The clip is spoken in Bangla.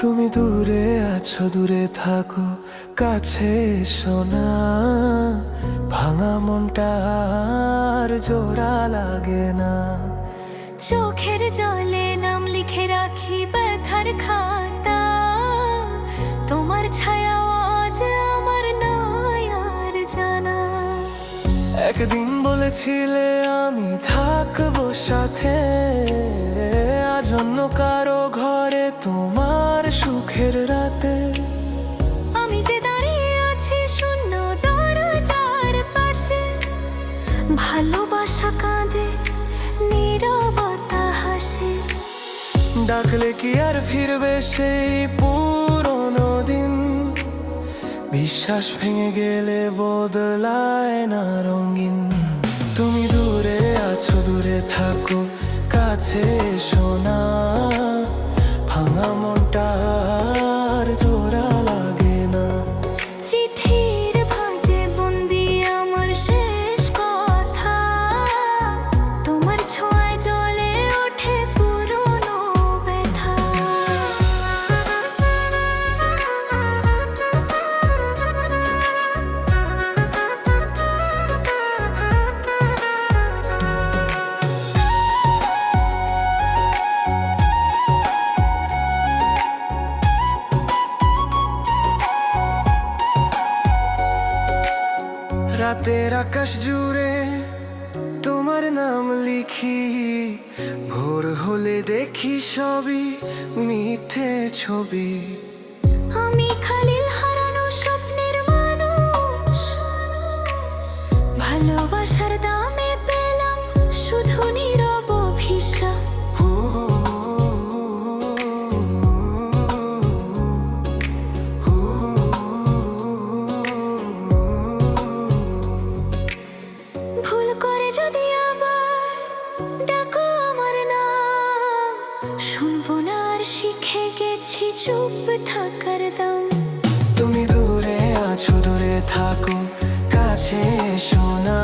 তুমি দূরে আছো দূরে থাকো কাছে এসো না। ভাঙা মনটা আর জোড়া লাগে না। চোখের জলে নাম লিখে রাখি ব্যথার খাতা। তোমার ছায়া আজ আমার নয় আর জানা। একদিন বলেছিলে আমি থাকব সাথে আজ অন্য কারও ঘরে তোমার সুখের রাতে ডাকলে কি আর ফিরবে সেই পুরনো দিন? বিশ্বাস ভেঙে গেলে বদলায় না রঙিন। তুমি দূরে আছো, দূরে থাকো, কাছে এসো রাতের আকাশ জুড়ে তোমার নাম লিখি। ভোর হলে দেখি সবই মিথ্যে ছবি। আমি খালিল হারানো স্বপ্নের মানুষ। ভালোবাসার দামে চুপ থাকার দাম। তুমি দূরে আছো দূরে থাকো কাছে এসো না।